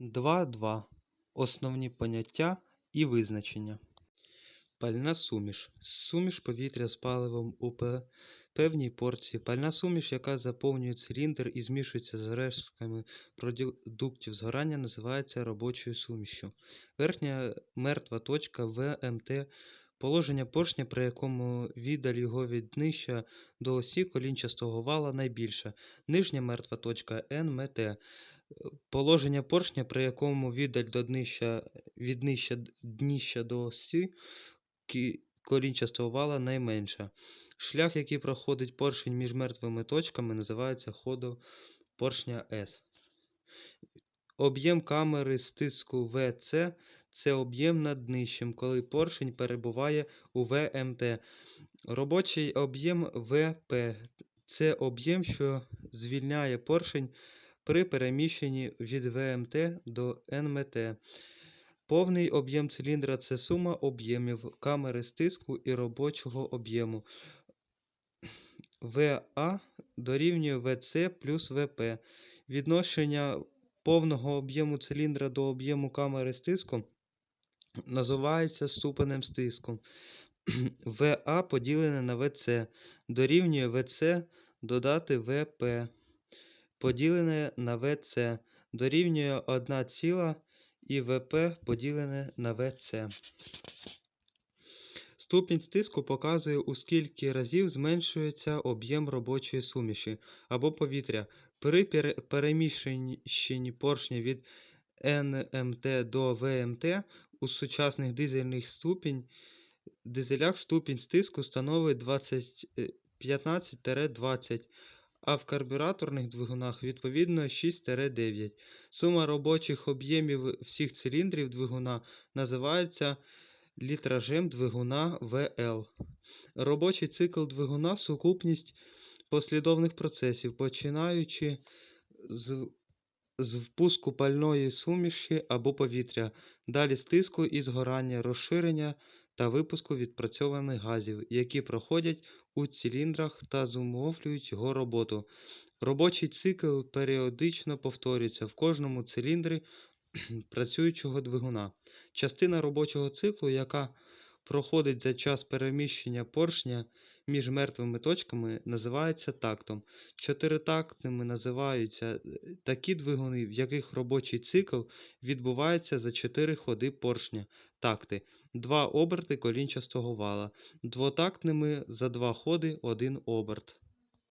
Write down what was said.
2.2. Основні поняття і визначення. Пальна суміш. Суміш повітря з паливом у пе- певній порції. Пальна суміш, яка заповнює циліндр і змішується з рештками продуктів згорання, називається робочою сумішю. Верхня мертва точка ВМТ – положення поршня, при якому віддаль його від днища до осі колінчастого вала найбільша. Нижня мертва точка НМТ – положення поршня, при якому віддаль до днища, від днища дніща до осі колінчастого вала найменша. Шлях, який проходить поршень між мертвими точками, називається ходом поршня С. Об'єм камери стиску ВЦ – це об'єм над днищем, коли поршень перебуває у ВМТ. Робочий об'єм ВП – це об'єм, що звільняє поршень при переміщенні від ВМТ до НМТ. Повний об'єм циліндра – це сума об'ємів камери стиску і робочого об'єму. ВА дорівнює ВЦ плюс ВП. Відношення повного об'єму циліндра до об'єму камери стиску називається ступенем стиску. ВА поділене на ВЦ дорівнює ВЦ додати ВП поділене на ВЦ дорівнює 1 ціла і ВП поділене на ВЦ. Ступінь стиску показує, у скільки разів зменшується об'єм робочої суміші або повітря при переміщенні поршня від НМТ до ВМТ у сучасних дизельних ступінь, дизелях ступінь стиску становить 20, е, 15-20, а в карбюраторних двигунах відповідно 6-9. Сума робочих об'ємів всіх циліндрів двигуна називається літражем двигуна ВЛ. Робочий цикл двигуна – сукупність послідовних процесів, починаючи з, з впуску пальної суміші або повітря, далі стиску і згорання, розширення та випуску відпрацьованих газів, які проходять у циліндрах та зумовлюють його роботу. Робочий цикл періодично повторюється в кожному циліндрі працюючого двигуна. Частина робочого циклу, яка проходить за час переміщення поршня між мертвими точками, називається тактом. Чотиритактними називаються е, такі двигуни, в яких робочий цикл відбувається за 4 ходи поршня. Такти. Два оберти колінчастого вала. Двотактними за два ходи один оберт.